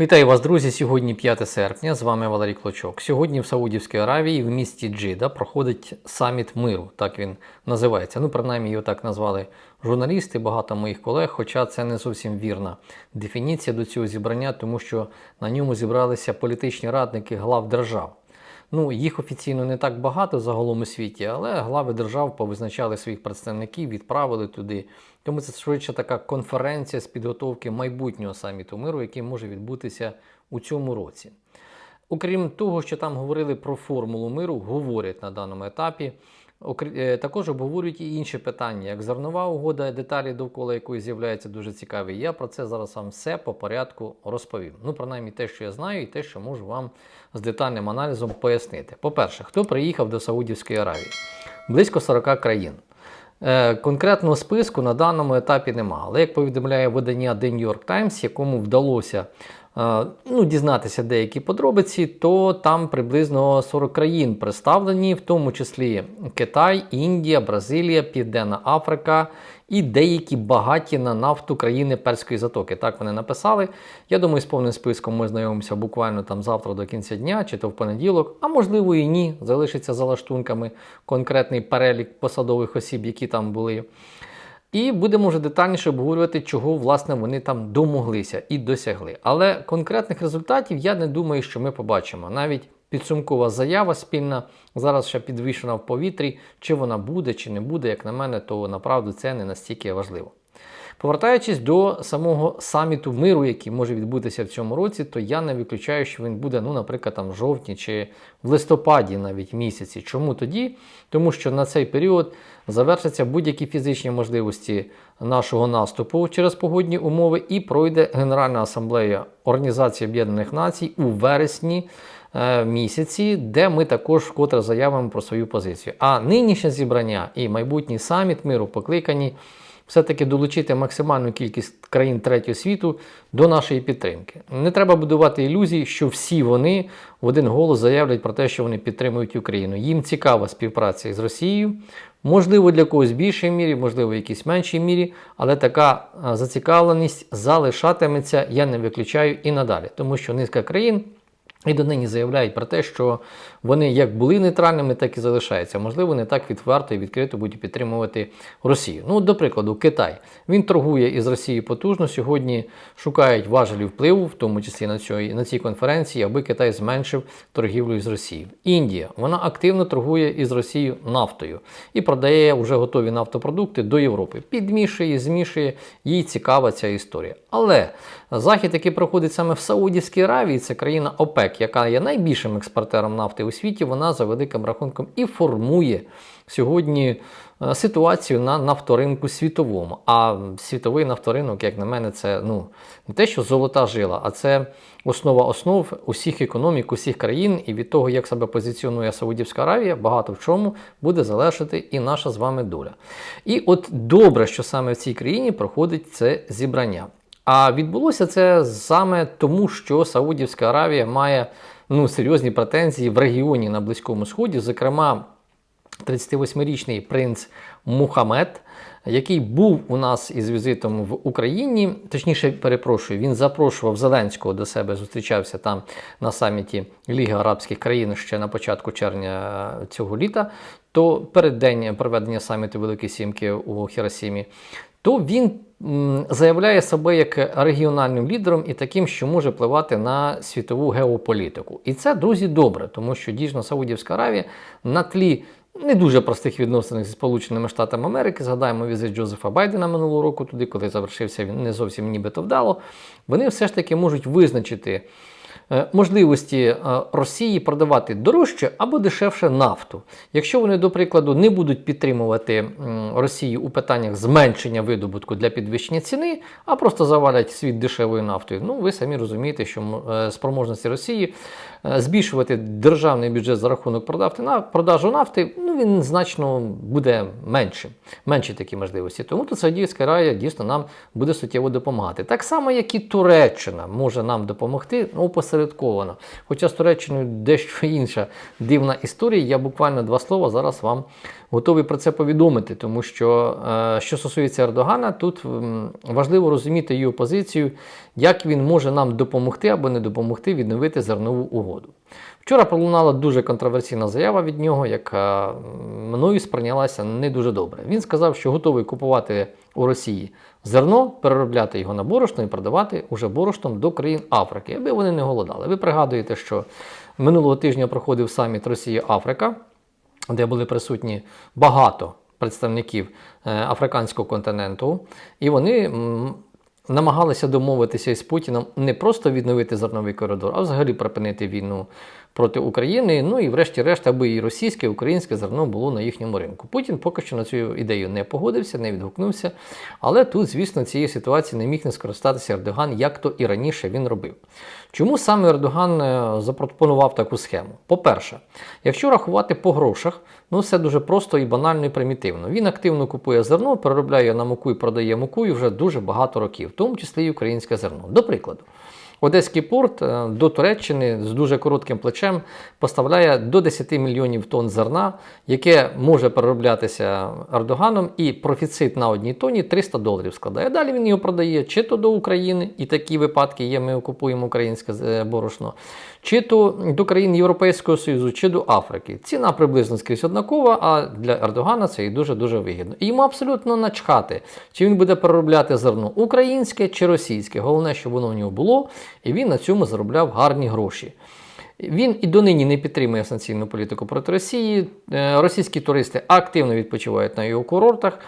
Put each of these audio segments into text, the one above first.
Вітаю вас, друзі! Сьогодні 5 серпня. З вами Валерій Клочок. Сьогодні в Саудівській Аравії в місті Джида проходить саміт миру. Так він називається. Ну, принаймні його так назвали журналісти, багато моїх колег. Хоча це не зовсім вірна дефініція до цього зібрання, тому що на ньому зібралися політичні радники глав держав. Ну, їх офіційно не так багато загалом у світі, але глави держав повизначали своїх представників, відправили туди. Тому це швидше така конференція з підготовки майбутнього саміту миру, який може відбутися у цьому році. Окрім того, що там говорили про формулу миру, говорять на даному етапі. Е, Також обговорюють і інші питання, як зернова угода, деталі довкола якої з'являються дуже цікаві. Я про це зараз вам все по порядку розповім. Ну, принаймні, те, що я знаю, і те, що можу вам з детальним аналізом пояснити. По-перше, хто приїхав до Саудівської Аравії? Близько 40 країн. Е, Конкретного списку на даному етапі немає. Але як повідомляє видання The New York Times, якому вдалося ну, дізнатися деякі подробиці, то там приблизно 40 країн представлені, в тому числі Китай, Індія, Бразилія, Південна Африка і деякі багаті на нафту країни Перської затоки. Так вони написали. Я думаю, з повним списком ми знайомимося буквально там завтра до кінця дня, чи то в понеділок, а можливо і ні. Залишиться за лаштунками конкретний перелік посадових осіб, які там були. І будемо вже детальніше обговорювати, чого власне вони там домоглися і досягли. Але конкретних результатів я не думаю, що ми побачимо. Навіть підсумкова заява спільна зараз ще підвішена в повітрі. Чи вона буде, чи не буде, як на мене, то направду це не настільки важливо. Повертаючись до самого саміту миру, який може відбутися в цьому році, то я не виключаю, що він буде, ну, наприклад, там в жовтні чи в листопаді навіть місяці. Чому тоді? Тому що на цей період завершаться будь-які фізичні можливості нашого наступу через погодні умови і пройде Генеральна асамблея Організації Об'єднаних Націй у вересні е, місяці, де ми також вкотре заявимо про свою позицію. А нинішнє зібрання і майбутній саміт миру покликані все-таки долучити максимальну кількість країн третього світу до нашої підтримки. Не треба будувати ілюзій, що всі вони в один голос заявлять про те, що вони підтримують Україну. Їм цікава співпраця із Росією. Можливо, для когось в більшій мірі, можливо, в якійсь меншій мірі, але така зацікавленість залишатиметься, я не виключаю і надалі, тому що низка країн. І донині заявляють про те, що вони як були нейтральними, так і залишаються. Можливо, не так відверто і відкрито будуть підтримувати Росію. Ну, до прикладу, Китай. Він торгує із Росією потужно. Сьогодні шукають важелі впливу, в тому числі на цій, на цій конференції, аби Китай зменшив торгівлю із Росією. Індія вона активно торгує із Росією нафтою і продає вже готові нафтопродукти до Європи. Підмішує, змішує, їй цікава ця історія. Але захід, який проходить саме в Саудівській Аравії, це країна ОПЕК, яка є найбільшим експортером нафти у світі, вона за великим рахунком і формує сьогодні е, ситуацію на нафторинку світовому. А світовий нафторинок, як на мене, це ну не те, що золота жила, а це основа основ усіх економік, усіх країн. І від того, як себе позиціонує Саудівська Аравія, багато в чому буде залежати і наша з вами доля. І от добре, що саме в цій країні проходить це зібрання. А відбулося це саме тому, що Саудівська Аравія має ну, серйозні претензії в регіоні на Близькому Сході, зокрема. 38-річний принц Мухаммед, який був у нас із візитом в Україні, точніше, перепрошую, він запрошував Зеленського до себе, зустрічався там на саміті Ліги Арабських країн ще на початку червня цього літа, то перед день проведення саміту Великої Сімки у Хіросімі, то він заявляє себе як регіональним лідером і таким, що може впливати на світову геополітику. І це, друзі, добре, тому що дійсно Саудівська Аравія на тлі не дуже простих відносин зі Сполученими Штатами Америки. Згадаємо візит Джозефа Байдена минулого року, туди, коли завершився він не зовсім нібито вдало. Вони все ж таки можуть визначити. Е, Можливості е, Росії продавати дорожче або дешевше нафту. Якщо вони, до прикладу, не будуть підтримувати Росію у питаннях зменшення видобутку для підвищення ціни, а просто завалять світ дешевою нафтою, ну ви самі розумієте, що е, спроможності Росії збільшувати державний бюджет за рахунок продажу нафти, ну він значно буде меншим, менші такі можливості. Тому тут Саудівська Аравія дійсно нам буде суттєво допомагати. Так само, як і Туреччина може нам допомогти, ну посередковано. Хоча з Туреччиною дещо інша дивна історія. Я буквально два слова зараз вам готовий про це повідомити, тому що е, що стосується Ердогана, тут важливо розуміти його позицію, як він може нам допомогти або не допомогти відновити зернову угоду. Вчора пролунала дуже контроверсійна заява від нього, яка мною сприйнялася не дуже добре. Він сказав, що готовий купувати у Росії зерно, переробляти його на борошно і продавати уже борошном до країн Африки, аби вони не голодали. Ви пригадуєте, що минулого тижня проходив саміт Росія-Африка, де були присутні багато представників е, африканського континенту, і вони намагалися домовитися із Путіном не просто відновити зерновий коридор, а взагалі припинити війну проти України. Ну і врешті-решт, аби і російське, і українське зерно було на їхньому ринку. Путін поки що на цю ідею не погодився, не відгукнувся. Але тут, звісно, цієї ситуації не міг не скористатися Ердоган, як то і раніше він робив. Чому саме Ердоган е, запропонував таку схему? По-перше, якщо рахувати по грошах, ну все дуже просто і банально і примітивно. Він активно купує зерно, переробляє на муку і продає муку і вже дуже багато років, в тому числі і українське зерно. До прикладу. Одеський порт е, до Туреччини з дуже коротким плечем поставляє до 10 мільйонів тонн зерна, яке може перероблятися Ердоганом, і профіцит на одній тонні 300 доларів складає. Далі він його продає чи то до України, і такі випадки є, ми окупуємо українське е, борошно, чи то до країн Європейського Союзу, чи до Африки. Ціна приблизно скрізь однакова, а для Ердогана це і дуже-дуже вигідно. І йому абсолютно начхати, чи він буде переробляти зерно українське чи російське. Головне, щоб воно в нього було, і він на цьому заробляв гарні гроші. Він і донині не підтримує санкційну політику проти Росії. Е, Російські туристи активно відпочивають на його курортах,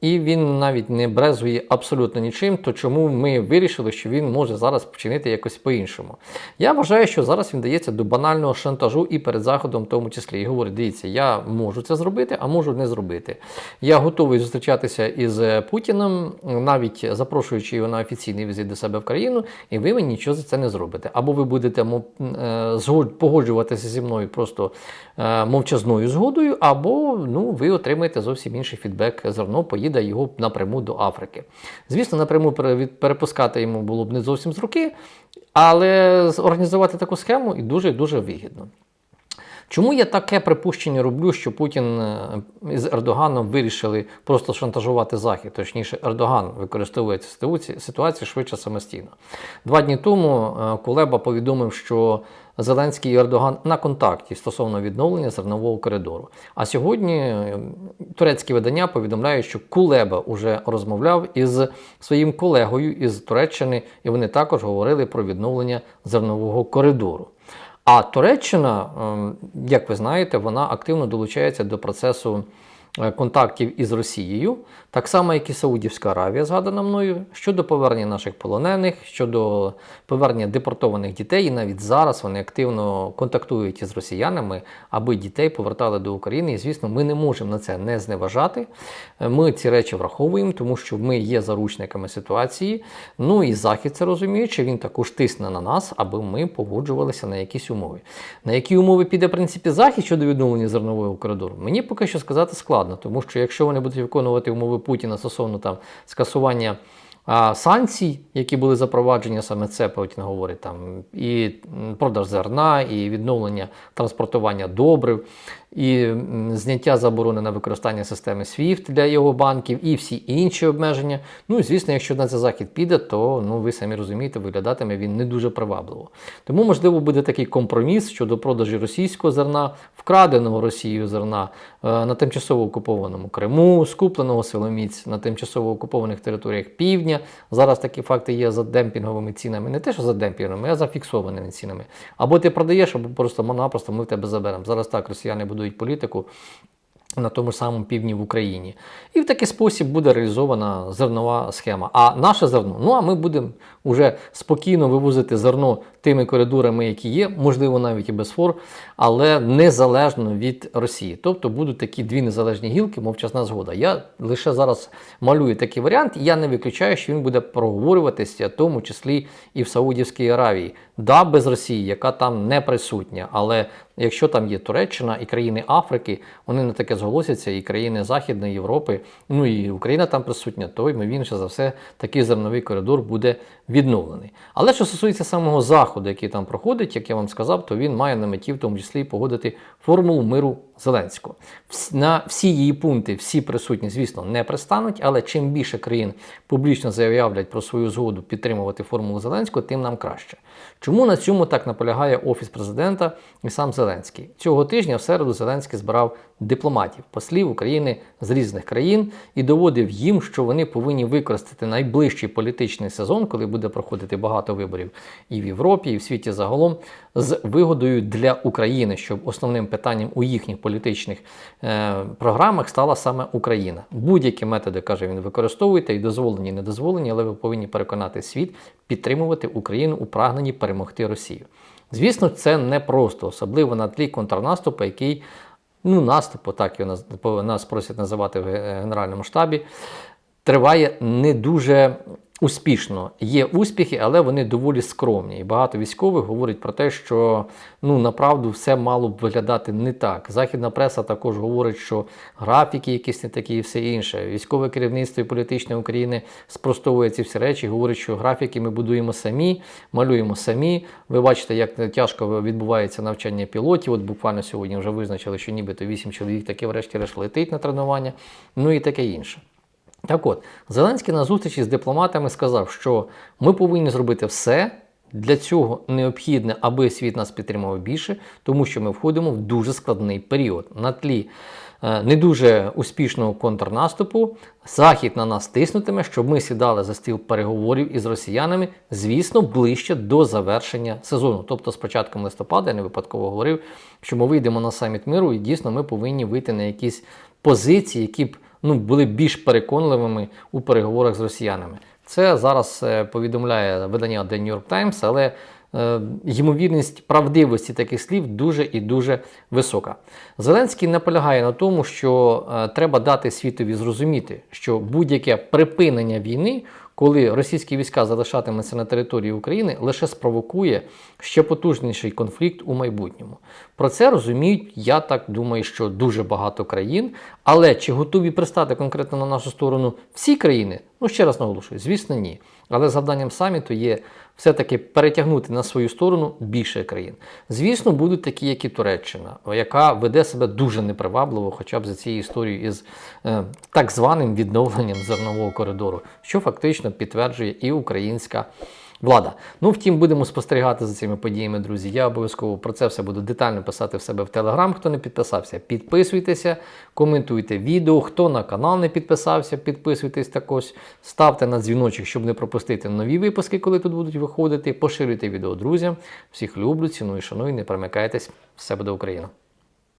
і він навіть не брезує абсолютно нічим. То чому ми вирішили, що він може зараз вчинити якось по-іншому? Я вважаю, що зараз він дається до банального шантажу і перед заходом, в тому числі, і говорить: дивіться, я можу це зробити, а можу не зробити. Я готовий зустрічатися із Путіним, навіть запрошуючи його на офіційний візит до себе в країну, і ви мені нічого за це не зробите. Або ви будете е, погоджуватися зі мною просто е, мовчазною згодою, або ну, ви отримаєте зовсім інший фідбек. Зерно поїде його напряму до Африки. Звісно, напряму перепускати йому було б не зовсім з руки, але організувати таку схему і дуже дуже вигідно. Чому я таке припущення роблю, що Путін е, з Ердоганом вирішили просто шантажувати Захід? Точніше, Ердоган використовує цю ситуацію- швидше самостійно. Два дні тому е, Кулеба повідомив, що Зеленський і Ердоган на контакті стосовно відновлення зернового коридору. А сьогодні е, турецькі видання повідомляють, що Кулеба вже розмовляв із своїм колегою із Туреччини, і вони також говорили про відновлення зернового коридору. А Туреччина, ем, як ви знаєте, вона активно долучається до процесу контактів із Росією, так само, як і Саудівська Аравія, згадана мною, щодо повернення наших полонених, щодо повернення депортованих дітей. І навіть зараз вони активно контактують із росіянами, аби дітей повертали до України. І звісно, ми не можемо на це не зневажати. Е, Ми ці речі враховуємо, тому що ми є заручниками ситуації. Ну і Захід це розуміючи, він також тисне на нас, аби ми погоджувалися на якісь умови. На які умови піде в принципі Захід щодо відновлення зернового коридору? Мені поки що сказати складно, тому що якщо вони будуть виконувати умови Путіна стосовно там скасування. А санкцій, які були запроваджені, саме це Путін говорить, там і продаж зерна, і відновлення транспортування добрив, і зняття заборони на використання системи SWIFT для його банків, і всі інші обмеження. Ну і звісно, якщо на це захід піде, то ну ви самі розумієте, виглядатиме він не дуже привабливо. Тому, можливо, буде такий компроміс щодо продажі російського зерна, вкраденого Росією зерна е, на тимчасово окупованому Криму, скупленого силоміць на тимчасово окупованих територіях півдня. Зараз такі факти є за демпінговими цінами, не те, що за демпінговими, а за фіксованими цінами. Або ти продаєш, або просто напросто ми в тебе заберемо. Зараз так росіяни будують політику. На тому самому півдні в Україні. І в такий спосіб буде реалізована зернова схема. А наше зерно, ну а ми будемо вже спокійно вивозити зерно тими коридорами, які є, можливо, навіть і без фор, але незалежно від Росії. Тобто будуть такі дві незалежні гілки, мовчасна згода. Я лише зараз малюю такий варіант, і я не виключаю, що він буде проговорюватися, в тому числі і в Саудівській Аравії. Да, без Росії, яка там не присутня, але якщо там є Туреччина і країни Африки, вони на таке зголосяться, і країни Західної Європи, ну і Україна там присутня, то ймовірніше за все такий зерновий коридор буде відновлений. Але що стосується самого заходу, який там проходить, як я вам сказав, то він має на меті в тому числі погодити формулу миру Зеленського. На всі її пункти, всі присутні, звісно, не пристануть, але чим більше країн публічно заявлять про свою згоду підтримувати формулу Зеленського, тим нам краще. Чому на цьому так наполягає Офіс президента і сам Зеленський? Цього тижня в середу Зеленський збирав дипломатів, послів України з різних країн і доводив їм, що вони повинні використати найближчий політичний сезон, коли буде проходити багато виборів і в Європі, і в світі загалом, з вигодою для України, щоб основним питанням у їхніх політичних е, програмах стала саме Україна. Будь-які методи каже він використовуйте і дозволені, і недозволені, але ви повинні переконати світ підтримувати Україну у прагненні перемогти Росію. Звісно, це не просто, особливо на тлі контрнаступу, який ну наступу, так його по- нас просять називати в е, Генеральному штабі, триває не дуже успішно. Є успіхи, але вони доволі скромні. І багато військових говорять про те, що ну направду все мало б виглядати не так. Західна преса також говорить, що графіки якісь не такі і все інше. Військове керівництво і політичне України спростовує ці всі речі, говорить, що графіки ми будуємо самі, малюємо самі. Ви бачите, як тяжко відбувається навчання пілотів. От буквально сьогодні вже визначили, що нібито 8 чоловік таки врешті-решт летить на тренування, ну і таке інше. Так от, Зеленський на зустрічі з дипломатами сказав, що ми повинні зробити все. Для цього необхідне, аби світ нас підтримував більше, тому що ми входимо в дуже складний період. На тлі е, не дуже успішного контрнаступу Захід на нас тиснутиме, щоб ми сідали за стіл переговорів із росіянами, звісно, ближче до завершення сезону. Тобто, з початком листопада я не випадково говорив, що ми вийдемо на саміт миру, і дійсно ми повинні вийти на якісь позиції, які б ну, були більш переконливими у переговорах з росіянами. Це зараз е, повідомляє видання The New York Times, але е, ймовірність правдивості таких слів дуже і дуже висока. Зеленський наполягає на тому, що е, треба дати світові зрозуміти, що будь-яке припинення війни, коли російські війська залишатимуться на території України, лише спровокує ще потужніший конфлікт у майбутньому. Про це розуміють, я так думаю, що дуже багато країн. Але чи готові пристати конкретно на нашу сторону всі країни? Ну ще раз наголошую, звісно, ні. Але завданням саміту є все-таки перетягнути на свою сторону більше країн. Звісно, будуть такі, як і Туреччина, яка веде себе дуже непривабливо, хоча б за цією історією із е, так званим відновленням зернового коридору, що фактично підтверджує і українська. Влада. Ну, втім, будемо спостерігати за цими подіями, друзі. Я обов'язково про це все буду детально писати в себе в Телеграм. Хто не підписався, підписуйтеся, коментуйте відео. Хто на канал не підписався, підписуйтесь також. Ставте на дзвіночок, щоб не пропустити нові випуски, коли тут будуть виходити. Поширюйте відео друзям. Всіх люблю, ціную, шаную, не перемикайтесь. Все буде Україна!